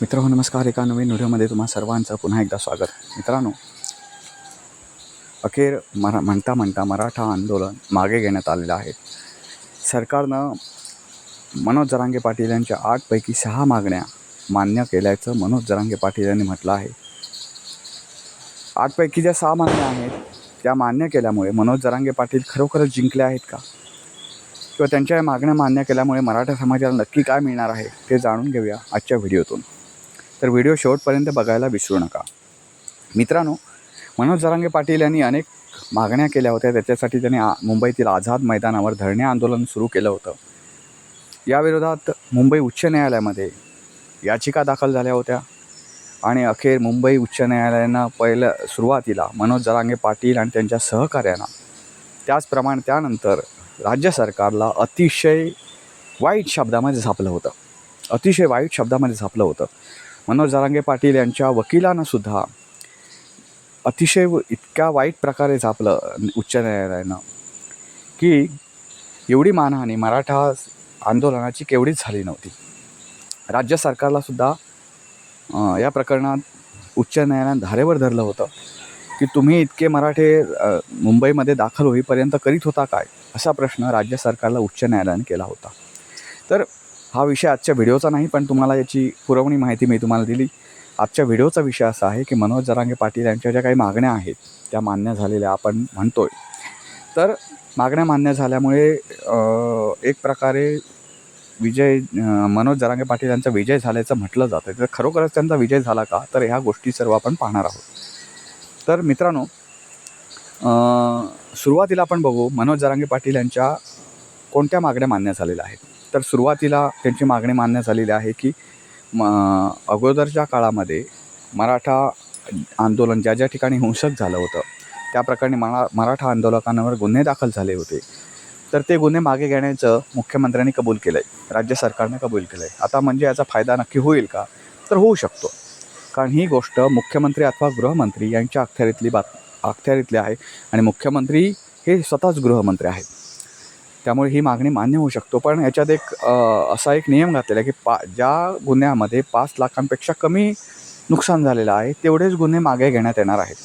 मित्रांनो नमस्कार. एका नवीन व्हिडिओमध्ये तुम्हा सर्वांचं पुन्हा एकदा स्वागत. मित्रांनो अखेर मरा म्हणता म्हणता मराठा आंदोलन मागे घेण्यात आलेलं आहे. सरकारनं मनोज जरांगे पाटील यांच्या आठपैकी सहा मागण्या मान्य केल्याचं मनोज जरांगे पाटील यांनी म्हटलं आहे. आठपैकी ज्या सहा मागण्या आहेत त्या मान्य केल्यामुळे मनोज जरांगे पाटील खरोखरच जिंकले आहेत का? किंवा त्यांच्या मागण्या मान्य केल्यामुळे मराठा समाजाला नक्की काय मिळणार आहे ते जाणून घेऊया आजच्या व्हिडिओतून. तर व्हिडिओ शेवटपर्यंत बघायला विसरू नका. मित्रांनो मनोज जरांगे पाटील यांनी अनेक मागण्या केल्या होत्या. त्याच्यासाठी त्यांनी आ मुंबईतील आझाद मैदानावर धरणे आंदोलन सुरू केलं होतं. याविरोधात मुंबई उच्च न्यायालयामध्ये याचिका दाखल झाल्या होत्या. आणि अखेर मुंबई उच्च न्यायालयानं पहिलं सुरुवातीला मनोज जरांगे पाटील आणि त्यांच्या सहकाऱ्यांना त्याचप्रमाणे त्यानंतर राज्य सरकारला अतिशय वाईट शब्दामध्ये झापलं होतं. अतिशय वाईट शब्दामध्ये झापलं होतं. मनोज जारांगे पाटील यांच्या वकिलांनासुद्धा अतिशय व- इतक्या वाईट प्रकारे झापलं उच्च न्यायालयानं की एवढी मानहानी मराठा आंदोलनाची केवढीच झाली नव्हती. राज्य सरकारलासुद्धा या प्रकरणात उच्च न्यायालयानं धारेवर धरलं होतं की तुम्ही इतके मराठे मुंबईमध्ये दाखल होईपर्यंत करीत होता काय? असा प्रश्न राज्य सरकारला उच्च न्यायालयानं केला होता. तर हा विषय आजच्या व्हिडिओचा नाही पण तुम्हाला याची पुरवणी माहिती मी तुम्हाला दिली. आजच्या व्हिडिओचा विषय असा आहे की मनोज जरांगे पाटील यांच्या ज्या काही मागण्या आहेत त्या मान्य झालेल्या आपण म्हणतो आहे तर मागण्या मान्य झाल्यामुळे एक प्रकारे विजय मनोज जरांगे पाटील यांचा विजय झाल्याचं म्हटलं जातं तर खरोखरच त्यांचा विजय झाला का? तर ह्या गोष्टी सर्व आपण पाहणार आहोत. तर मित्रांनो सुरुवातीला आपण बघू मनोज जरांगे पाटील यांच्या कोणत्या मागण्या मान्य झालेल्या आहेत? तर सुरुवातीला त्यांची मागणी मान्य झालेली आहे की म अगोदरच्या काळामध्ये मराठा आंदोलन ज्या ज्या ठिकाणी हिंसक झालं होतं त्या प्रकरणी मरा मराठा आंदोलकांवर गुन्हे दाखल झाले होते. तर ते गुन्हे मागे घेण्याचं मुख्यमंत्र्यांनी कबूल केलं आहे राज्य सरकारने कबूल केलं आहे आता म्हणजे याचा फायदा नक्की होईल का? तर होऊ शकतो. कारण ही गोष्ट मुख्यमंत्री अथवा गृहमंत्री यांच्या अखत्यारीतली बात अखत्यारीतली आहे आणि मुख्यमंत्री हे स्वतःच गृहमंत्री आहेत. त्यामुळे ही मागणी मान्य होऊ शकतो. पण याच्यात एक असा एक नियम घातलेला आहे की पा ज्या गुन्ह्यामध्ये पाच लाखांपेक्षा कमी नुकसान झालेलं आहे तेवढेच गुन्हे मागे घेण्यात येणार आहेत.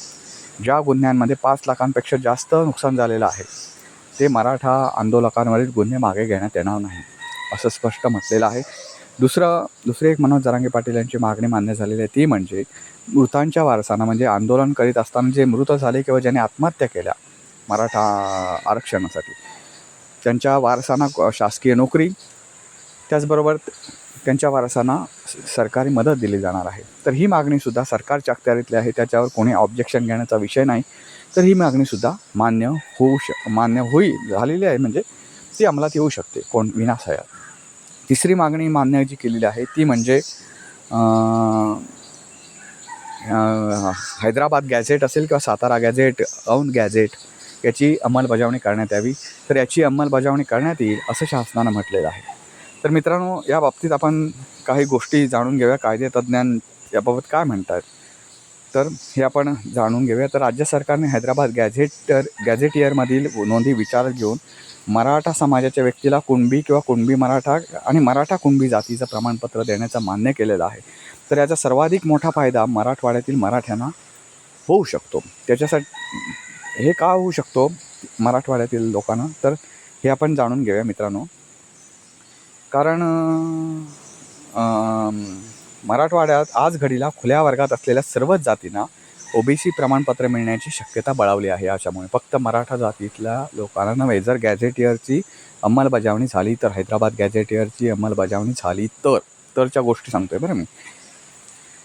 ज्या गुन्ह्यांमध्ये पाच लाखांपेक्षा जास्त नुकसान झालेलं आहे ते मराठा आंदोलकांवरील गुन्हे मागे घेण्यात येणार नाही असं स्पष्ट म्हटलेलं आहे. दुसरं दुसरी एक मनोज जरांगे पाटील यांची मागणी मान्य झालेली आहे ती म्हणजे मृतांच्या वारसांना म्हणजे आंदोलन करीत असताना जे मृत झाले किंवा ज्यांनी आत्महत्या केल्या मराठा आरक्षणासाठी त्यांच्या वारसांना क- शासकीय नोकरी त्याचबरोबर त्यांच्या वारसांना स- सरकारी मदत दिली जाणार आहे. तर ही मागणीसुद्धा सरकारच्या अखत्यारीतली आहे त्याच्यावर कोणी ऑब्जेक्शन घेण्याचा विषय नाही. तर ही मागणीसुद्धा मान्य होऊ श मान्य होईल झालेली आहे. म्हणजे ती अंमलात येऊ शकते कोण विनाशयात. तिसरी मागणी मान्य जी केलेली आहे ती म्हणजे हैदराबाद गॅझेट असेल किंवा सातारा गॅझेट औंध गॅझेट याची अंमलबजावणी करण्यात यावी. तर याची अंमलबजावणी करण्यात येईल असं शासनानं म्हटलेलं आहे. तर मित्रांनो या बाबतीत आपण काही गोष्टी जाणून घेऊया. कायदेतज्ञान याबाबत काय म्हणतात? तर हे आपण जाणून घेऊया. तर राज्य सरकारने हैदराबाद गॅझेटर गॅझेटियरमधील नोंदी विचारात घेऊन मराठा समाजाच्या व्यक्तीला कुणबी किंवा कुणबी मराठा आणि मराठा कुणबी जातीचं प्रमाणपत्र देण्याचं मान्य केलेलं आहे. तर याचा सर्वाधिक मोठा फायदा मराठवाड्यातील मराठ्यांना होऊ शकतो. त्याच्यासाठी हे का होऊ शकतो मराठवाड्यातील लोकांना? तर हे आपण जाणून घेऊया मित्रांनो. कारण मराठवाड्यात आज घडीला खुल्या वर्गात असलेल्या सर्वच जातींना ओबीसी प्रमाणपत्र मिळण्याची शक्यता बळावली आहे. याच्यामुळे फक्त मराठा जातीतल्या लोकांना नव्हे जर गॅझेटियरची अंमलबजावणी झाली तर हैदराबाद गॅझेटियरची अंमलबजावणी झाली तर तरच्या गोष्टी सांगतोय बरं मी.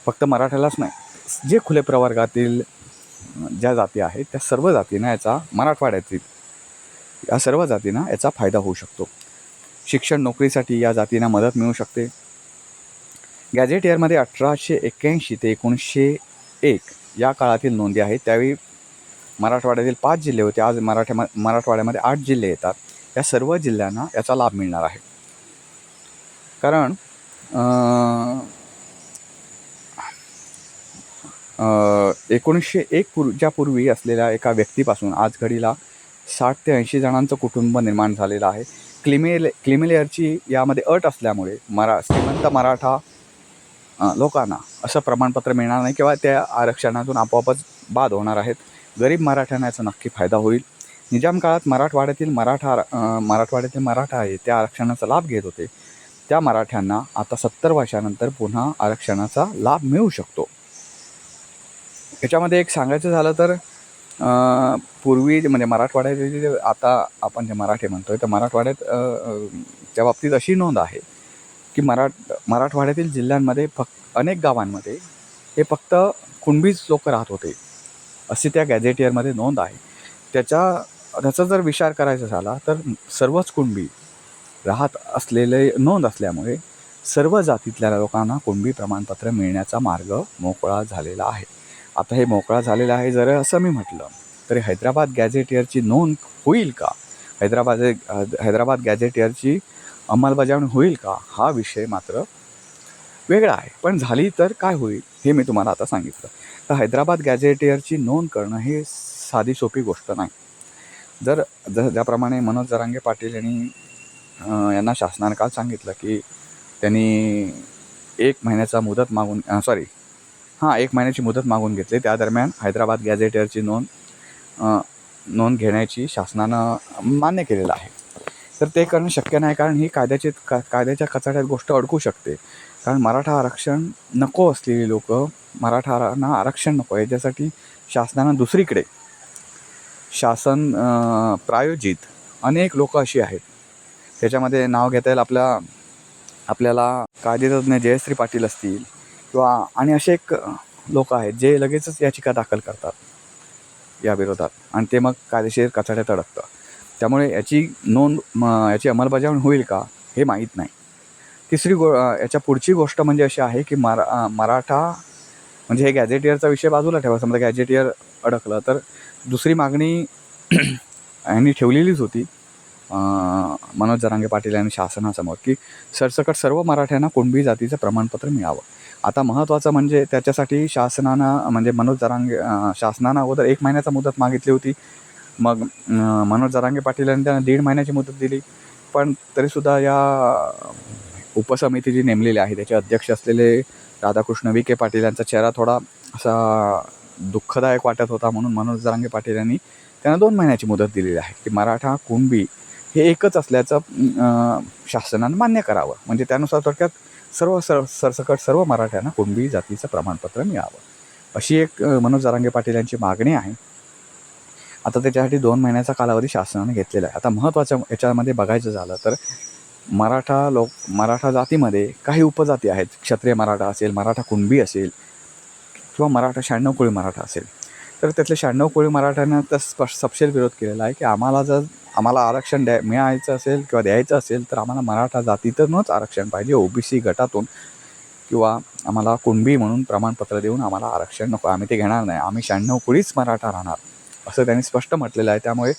फक्त मराठ्यालाच नाही. जे खुले प्रवर्गातील ज्या जाती आहेत त्या सर्व जातींना याचा मराठवाड्यातील या सर्व जातींना याचा फायदा होऊ शकतो. शिक्षण नोकरीसाठी या जातींना मदत मिळू शकते. गॅझेट इयरमध्ये अठराशे एक्क्याऐंशी ते एकोणीसशे एक या काळातील नोंदी आहेत. त्यावेळी मराठवाड्यातील पाच जिल्हे होते. आज मराठ्या मराठवाड्यामध्ये आठ जिल्हे येतात. या सर्व जिल्ह्यांना याचा लाभ मिळणार आहे. कारण एकोणीसशे एक पूर्व पूर्वी असलेल्या एका व्यक्तीपासून आज घडीला साठ ते ऐंशी जणांचं कुटुंब निर्माण झालेलं आहे. क्लिमेल क्लिमेलेअरची यामध्ये अट असल्यामुळे मरा श्रीमंत मराठा लोकांना असं प्रमाणपत्र मिळणार नाही किंवा त्या आरक्षणातून आपोआपच बाद होणार आहेत. गरीब मराठ्यांना याचा नक्की फायदा होईल. निजाम काळात मराठवाड्यातील मराठा मराठवाड्यातील मराठा आहे त्या आरक्षणाचा लाभ घेत होते. त्या मराठ्यांना आता सत्तर वर्षानंतर पुन्हा आरक्षणाचा लाभ मिळू शकतो. ह्याच्यामध्ये एक सांगायचं झालं तर पूर्वी जे म्हणजे मराठवाड्याचे जे आता आपण जे मराठी आहे तर मराठवाड्यात त्या बाबतीत अशी नोंद आहे की मराठ मराठवाड्यातील जिल्ह्यांमध्ये फक्त अनेक गावांमध्ये हे फक्त कुणबीच लोक राहत होते अशी त्या गॅझेटियरमध्ये नोंद आहे. त्याच्या त्याचा जर विचार करायचा झाला तर सर्वच कुणबी राहत असलेले नोंद असल्यामुळे सर्व जातीतल्या लोकांना कुणबी प्रमाणपत्र मिळण्याचा मार्ग मोकळा झालेला आहे. आता हे मोकळा झालेला आहे. जर असं मी म्हटलं तरी हैदराबाद गॅझेटियरची नोंद होईल का? हैदराबाद हैदराबाद गॅझेटियरची अंमलबजावणी होईल का? हा विषय मात्र वेगळा आहे. पण झाली तर काय होईल हे मी तुम्हाला आता सांगितलं. तर हैदराबाद गॅझेटियरची नोंद करणं हे साधी सोपी गोष्ट नाही. जर ज ज्याप्रमाणे मनोज जरांगे पाटील यांनी यांना शासनानं काल सांगितलं की त्यांनी एक महिन्याचा मुदत मागून सॉरी हां एक महिन्याची मुदत मागून घेतली. त्या दरम्यान हैदराबाद गॅझेटरची नोंद नोंद घेण्याची शासनानं मान्य केलेलं आहे. तर ते करणं शक्य नाही कारण ही कायद्याची का कायद्याच्या कचाट्यात गोष्ट अडकू शकते. कारण मराठा आरक्षण नको असलेली लोक मराठांना आरक्षण नको याच्यासाठी शासनानं दुसरीकडे शासन प्रायोजित अनेक लोक अशी आहेत. त्याच्यामध्ये नाव घेता येईल आपल्या आपल्याला कायदेतज्ञ जयश्री पाटील असतील किंवा आणि असे एक लोक आहेत जे लगेचच याचिका दाखल करतात. या विरोधात. आणि ते मग कायदेशीर कचाड्यात अडकतं त्यामुळे याची नोंद म याची अंमलबजावणी होईल का हे माहीत नाही. तिसरी गो याच्या पुढची गोष्ट म्हणजे अशी आहे की मरा मराठा म्हणजे हे गॅझेटियरचा विषय बाजूला ठेवा. समजा गॅझेटियर अडकलं तर दुसरी मागणी यांनी ठेवलेलीच होती मनोज जरांगे पाटील यांनी शासनासमोर की सरसकट सर्व मराठ्यांना कुणबी जातीचं प्रमाणपत्र मिळावं. आता महत्त्वाचं म्हणजे त्याच्यासाठी शासनानं म्हणजे मनोज जरांगे शासनानं अगोदर एक महिन्याचा मुदत मागितली होती. मग मनोज जरांगे पाटील यांनी त्यांना दीड महिन्याची मुदत दिली. पण तरीसुद्धा या उपसमिती जी नेमलेली आहे. त्याचे अध्यक्ष असलेले राधाकृष्ण विखे पाटील यांचा चेहरा थोडा असा दुःखदायक वाटत होता म्हणून मनोज जरांगे पाटील यांनी त्यांना दोन महिन्याची मुदत दिलेली आहे की मराठा कुणबी हे एकच असल्याचं शासनानं मान्य करावं. म्हणजे त्यानुसार थोडक्यात सर्व सर सरसकट सर्व मराठ्यांना कुणबी जातीचं प्रमाणपत्र मिळावं. अशी एक मनोज जरांगे पाटील यांची मागणी आहे. आता त्याच्यासाठी दोन महिन्याचा कालावधी शासनाने घेतलेला आहे. आता महत्त्वाचं याच्यामध्ये बघायचं झालं तर मराठा लोक मराठा जातीमध्ये काही उपजाती आहेत. क्षत्रिय मराठा असेल मराठा कुणबी असेल किंवा मराठा शहाण्णव कोळी मराठा असेल. तर त्यातले शहाण्णव कोळी मराठ्यांना तर स्पष्ट सपशेल विरोध केलेला आहे की आम्हाला जर आम्हाला आरक्षण द्या मिळायचं असेल किंवा द्यायचं असेल तर आम्हाला मराठा जातीतूनच आरक्षण पाहिजे. ओबीसी गटातून किंवा आम्हाला कुणबी म्हणून प्रमाणपत्र देऊन आम्हाला आरक्षण नको. आम्ही ते घेणार नाही. आम्ही शहाण्णव कोळीच मराठा राहणार असं त्यांनी स्पष्ट म्हटलेलं आहे. त्यामुळे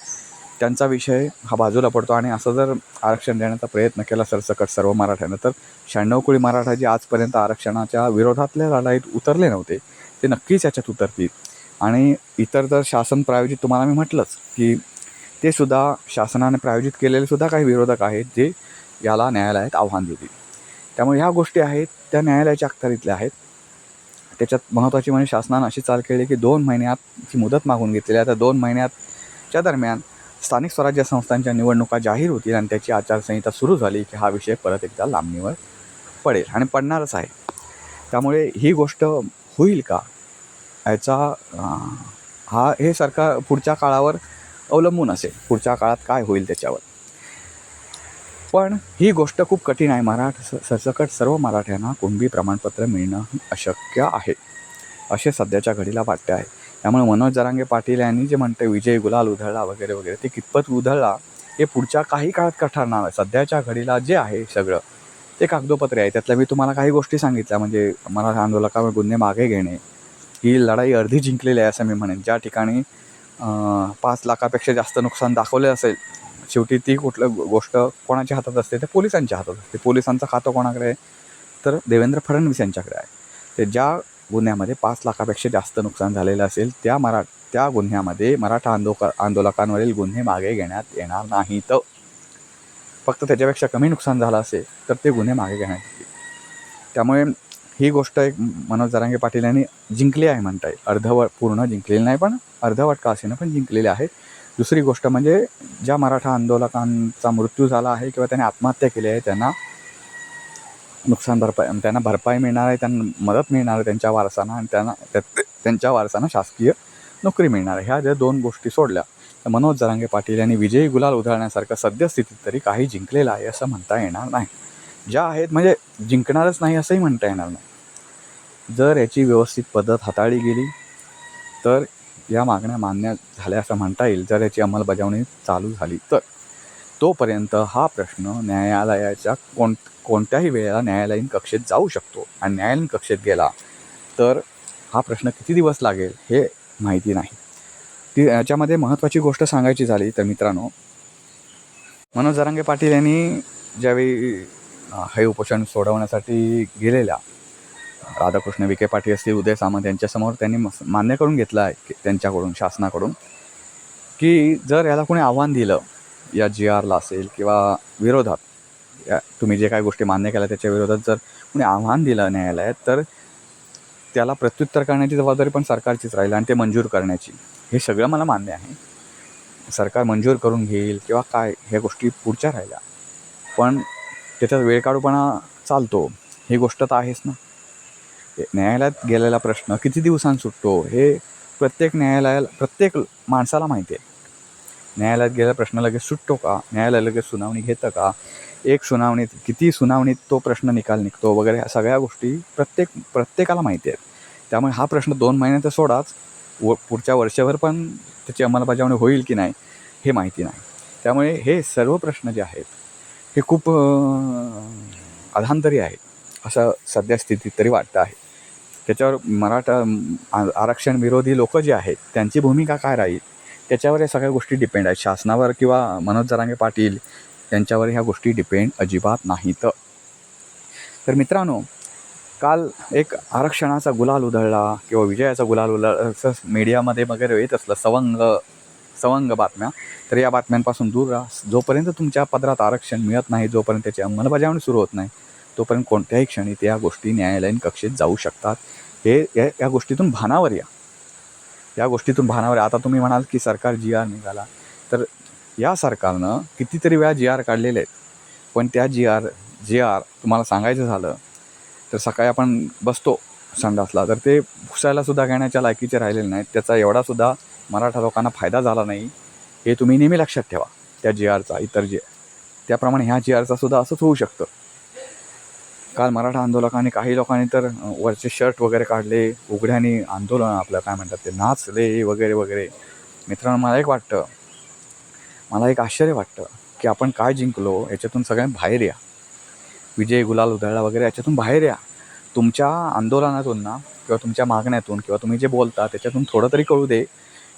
त्यांचा विषय हा बाजूला पडतो आणि असं जर आरक्षण देण्याचा प्रयत्न केला सरसकट सर्व मराठ्यांना तर शहाण्णव कोळी मराठा जे आजपर्यंत आरक्षणाच्या विरोधातल्या लढाईत उतरले नव्हते ते नक्कीच याच्यात उतरतील. आणि इतर जर शासन प्रायोजित तुम्हाला मी म्हटलंच की ते सुद्धा शासनाने प्रायोजित केलेले सुद्धा काही विरोधक आहेत जे याला न्यायालयात आव्हान देतील. त्यामुळे ह्या गोष्टी आहेत त्या न्यायालयाच्या अखत्यारीतल्या आहेत. त्याच्यात महत्त्वाची म्हणजे शासनानं अशी चाल केली की दोन महिन्यात ही मुदत मागून घेतलेली आहे. तर दोन महिन्याच्या दरम्यान स्थानिक स्वराज्य संस्थांच्या निवडणुका जाहीर होतील आणि त्याची आचारसंहिता सुरू झाली की हा विषय परत एकदा लांबणीवर पडेल आणि पडणारच आहे. त्यामुळे ही गोष्ट होईल का? याचा हा हे सरकार पुढच्या काळावर अवलंबून असेल. पुढच्या काळात काय होईल त्याच्यावर. पण ही गोष्ट खूप कठीण आहे. मराठ स- सरसकट सर्व मराठ्यांना कुणबी प्रमाणपत्र मिळणं अशक्य आहे. असे सध्याच्या घडीला वाटते आहे. त्यामुळे मनोज जरांगे पाटील यांनी जे म्हणते विजय गुलाल उधळला वगैरे वगैरे ते कितपत उधळला हे पुढच्या काही काळात का ठरणार आहे. सध्याच्या घडीला जे आहे सगळं ते कागदोपत्रे आहे. त्यातल्या मी तुम्हाला काही गोष्टी सांगितल्या. म्हणजे मराठा आंदोलकावर गुन्हे मागे घेणे ही लढाई अर्धी जिंकलेली आहे असं मी म्हणेन. ज्या ठिकाणी पाच लाखापेक्षा जास्त नुकसान दाखवले असेल शेवटी ती कुठलं गोष्ट कोणाच्या हातात असते ते पोलिसांच्या हातात असते. पोलिसांचं खातं कोणाकडे आहे? तर देवेंद्र फडणवीस यांच्याकडे आहे. ते ज्या गुन्ह्यामध्ये पाच लाखापेक्षा जास्त नुकसान झालेलं असेल त्या मरा त्या गुन्ह्यामध्ये मराठा आंदोलक आंदोलकांवरील गुन्हे मागे घेण्यात येणार नाहीत. फक्त त्याच्यापेक्षा कमी नुकसान झालं असेल तर ते गुन्हे मागे घेण्यात येतील. त्यामुळे ही गोष्ट एक मनोज जरांगे पाटील यांनी जिंकली आहे म्हणता येईल अर्धवट पूर्ण जिंकलेली नाही पण अर्धवट का पण जिंकलेली आहे दुसरी गोष्ट म्हणजे ज्या मराठा आंदोलकांचा मृत्यू झाला आहे किंवा त्यांनी आत्महत्या केली आहे त्यांना नुकसान भरपाई त्यांना भरपाई मिळणार आहे त्यांना मदत मिळणार आहे त्यांच्या वारसांना आणि त्यांना त्यांच्या वारसांना शासकीय नोकरी मिळणार आहे. ह्या ज्या दोन गोष्टी सोडल्या तर मनोज जरांगे पाटील यांनी विजयी गुलाल उधळण्यासारखं सद्यस्थितीत तरी काही जिंकलेलं आहे असं म्हणता येणार नाही. ज्या आहेत म्हणजे जिंकणारच नाही असंही म्हणता येणार नाही. जर याची व्यवस्थित पद्धत हाताळली गेली तर या मागण्या मान्य झाल्या असं म्हणता येईल. जर याची अंमलबजावणी चालू झाली तर तोपर्यंत हा प्रश्न न्यायालयाच्या कोण कोणत्याही वेळेला न्यायालयीन कक्षेत जाऊ शकतो. आणि न्यायालयीन कक्षेत गेला तर हा प्रश्न किती दिवस लागेल हे माहिती नाही. ती याच्यामध्ये महत्त्वाची गोष्ट सांगायची झाली तर मित्रांनो मनोज जरांगे पाटील यांनी ज्यावेळी हे उपोषण सोडवण्यासाठी गेलेल्या राधाकृष्ण विखे पाटील असतील उदय सामंत यांच्यासमोर त्यांनी मान्य करून घेतलं आहे की त्यांच्याकडून शासनाकडून की जर याला कोणी आव्हान दिलं या जी आरला असेल किंवा विरोधात या तुम्ही जे काही गोष्टी मान्य केल्या त्याच्या विरोधात जर कोणी आव्हान दिलं न्यायालयात तर त्याला प्रत्युत्तर करण्याची जबाबदारी पण सरकारचीच राहील आणि ते मंजूर करण्याची. हे सगळं मला मान्य आहे. सरकार मंजूर करून घेईल किंवा काय ह्या गोष्टी पुढच्या राहिल्या. पण त्याच्यात वेळकाढूपणा चालतो. ही गोष्ट तर आहेच ना. न्यायालयात गेलेला प्रश्न किती दिवसांत सुटतो हे प्रत्येक न्यायालयाला प्रत्येक माणसाला माहिती आहे. न्यायालयात गेलेला प्रश्न लगेच सुटतो का? न्यायालय लगेच सुनावणी घेतं का? एक सुनावणीत किती सुनावणीत तो प्रश्न निकाल निघतो वगैरे ह्या सगळ्या गोष्टी प्रत्येक प्रत्येकाला माहिती आहेत. त्यामुळे हा प्रश्न दोन महिने तर सोडाच. व पुढच्या वर्षभर पण त्याची अंमलबजावणी होईल की नाही हे माहिती नाही. त्यामुळे हे सर्व प्रश्न जे आहेत हे खूप अधांतरी आहे. असं सध्या स्थितीत तरी वाटतं आहे. त्याच्यावर मराठा आरक्षण विरोधी लोक जे आहेत त्यांची भूमिका काय राहील? त्याच्यावर या सगळ्या गोष्टी डिपेंड आहेत. शासनावर किंवा मनोज जरांगे पाटील यांच्यावर ह्या गोष्टी डिपेंड अजिबात नाहीत. तर मित्रांनो काल एक आरक्षणाचा गुलाल उधळला किंवा विजयाचा गुलाल उधळला असं मीडियामध्ये वगैरे येत असलं सवंग सवंग बातम्या. तर या बातम्यांपासून दूर राहा. जोपर्यंत तुमच्या पदरात आरक्षण मिळत नाही जोपर्यंत त्याची अंमलबजावणी सुरू होत नाही तोपर्यंत कोणत्याही क्षणी त्या गोष्टी न्यायालयीन कक्षेत जाऊ शकतात. हे या या गोष्टीतून भानावर या. या गोष्टीतून भानावर या. आता तुम्ही म्हणाल की सरकार जी आर निघाला. तर या सरकारनं कितीतरी वेळा जी आर काढलेले आहेत. पण त्या जी आर जी आर तुम्हाला सांगायचं झालं तर सकाळी आपण बसतो संडासला. तर ते पुसायला सुद्धा घेण्याच्या लायकीचे राहिलेले नाहीत. त्याचा एवढासुद्धा मराठा लोकांना फायदा झाला नाही हे तुम्ही नेहमी लक्षात ठेवा. त्या जी आरचा इतर जे त्याप्रमाणे ह्या जी आरचा सुद्धा असंच होऊ शकतं. काल मराठा आंदोलकांनी काही लोकांनी तर वरचे शर्ट वगैरे काढले उघड्याने आंदोलन आपलं काय म्हणतात ते नाचले वगैरे वगैरे. मित्रांनो मला एक वाटतं मला एक आश्चर्य वाटतं की आपण काय जिंकलो याच्यातून सगळ्यांत बाहेर या. विजय गुलाल उधळला वगैरे याच्यातून बाहेर या. तुमच्या आंदोलनातून ना किंवा तुमच्या मागण्यातून किंवा तुम्ही जे बोलता त्याच्यातून थोडं तरी कळू दे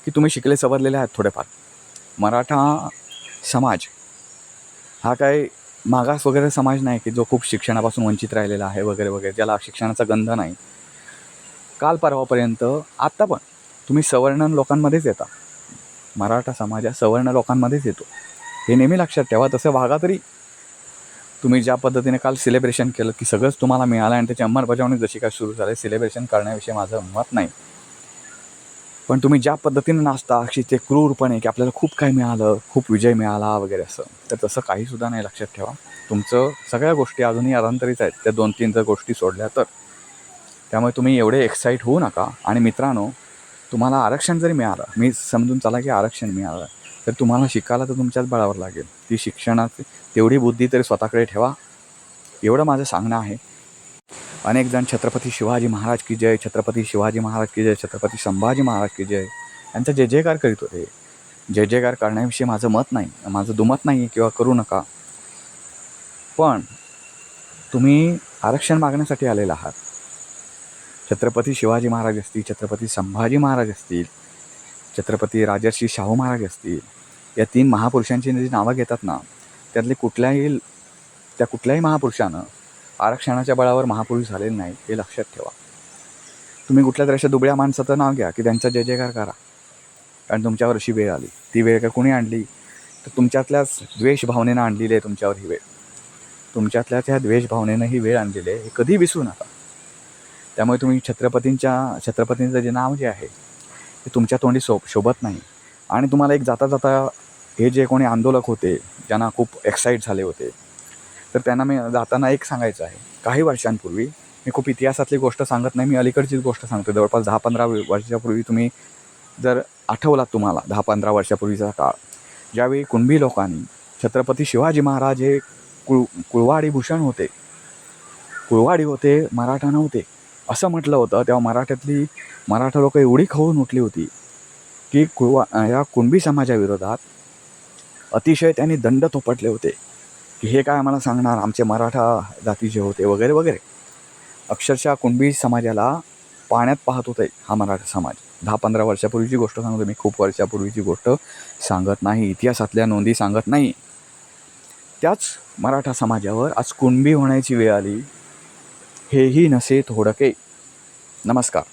की तुम्ही शिकले सवरलेले आहात थोडेफार. मराठा समाज हा काय मागास वगैरे समाज नाही की जो खूप शिक्षणापासून वंचित राहिलेला आहे वगैरे वगैरे ज्याला शिक्षणाचा गंध नाही. काल परवापर्यंत आत्ता पण तुम्ही सवर्ण लोकांमध्येच येता. मराठा समाज हा सवर्ण लोकांमध्येच येतो. हे नेहमी लक्षात ठेवा तसं वागा तरी. तुम्ही ज्या पद्धतीने काल सेलिब्रेशन केलं की सगळंच तुम्हाला मिळालं आणि त्याची अंमलबजावणी जशी काय सुरू झाली सेलिब्रेशन करण्याविषयी माझं मत नाही. पण तुम्ही ज्या पद्धतीनं नाचता अशी ते क्रूरपणे की आपल्याला खूप काही मिळालं खूप विजय मिळाला वगैरे असं. तर तसं काहीसुद्धा नाही लक्षात ठेवा. तुमचं सगळ्या गोष्टी अजूनही अधांतरीच आहेत. त्या दोन तीन जर गोष्टी सोडल्या तर. त्यामुळे तुम्ही एवढे एक्साईट होऊ नका. आणि मित्रांनो तुम्हाला आरक्षण जरी मिळालं मी समजून चला की आरक्षण मिळालं तर तुम्हाला शिकायला तर तुमच्याच बळावर लागेल. ती शिक्षणात तेवढी बुद्धी तरी स्वतःकडे ठेवा. एवढं माझं सांगणं आहे. अनेक जण छत्रपती शिवाजी महाराज की जय छत्रपती शिवाजी महाराज की जय छत्रपती संभाजी महाराज की जय. यांचा जय जयकार करीत होते जय जयकार करण्याविषयी माझं मत नाही माझं दुमत नाही किंवा करू नका. पण तुम्ही आरक्षण मागण्यासाठी आलेला आहात. छत्रपती शिवाजी महाराज असतील छत्रपती संभाजी महाराज असतील छत्रपती राजर्षी शाहू महाराज असतील या तीन महापुरुषांची जी नावं घेतात ना त्यातले कुठल्याही त्या कुठल्याही महापुरुषानं आरक्षणाच्या बळावर महापुरुष झालेले नाही हे लक्षात ठेवा. तुम्ही कुठल्या तरी अशा दुबळ्या माणसाचं नाव घ्या की त्यांचा जय जयकार करा. कारण तुमच्यावर अशी वेळ आली. ती वेळ का कुणी आणली? तर तुमच्यातल्याच द्वेष भावनेनं आणलेली आहे तुमच्यावर ही वेळ. तुमच्यातल्या त्या द्वेष भावनेनं ही वेळ आणलेली आहे हे कधी विसरू नका. त्यामुळे तुम्ही छत्रपतींच्या छत्रपतींचं जे नाव जे आहे ते तुमच्या तोंडी सो शोभत नाही. आणि तुम्हाला एक जाता जाता हे जे कोणी आंदोलक होते ज्यांना खूप एक्साईट झाले होते तर त्यांना मी जाताना एक सांगायचं आहे. काही वर्षांपूर्वी मी खूप इतिहासातली गोष्ट सांगत नाही मी अलीकडचीच गोष्ट सांगतो जवळपास दहा पंधरा वर्षापूर्वी तुम्ही जर आठवलात तुम्हाला दहा पंधरा वर्षापूर्वीचा काळ ज्यावेळी कुणबी लोकांनी छत्रपती शिवाजी महाराज हे कुळ कुळवाडी भूषण होते कुळवाडी होते मराठा नव्हते असं म्हटलं होतं. तेव्हा मराठ्यातली मराठा लोकं एवढी खवून उठली होती की कुळवा या कुणबी समाजाविरोधात अतिशय त्यांनी दंड थोपटले होते. की हे काय आम्हाला सांगणार? आमचे मराठा जातीचे होते वगैरे वगैरे. अक्षरशः कुणबी समाजाला पाण्यात पाहत होते हा मराठा समाज. दहा पंधरा वर्षापूर्वीची गोष्ट सांगतो मी. खूप वर्षापूर्वीची गोष्ट सांगत नाही. इतिहासातल्या नोंदी सांगत नाही. त्याच मराठा समाजावर आज कुणबी होण्याची वेळ आली हेही नसे थोडके. नमस्कार.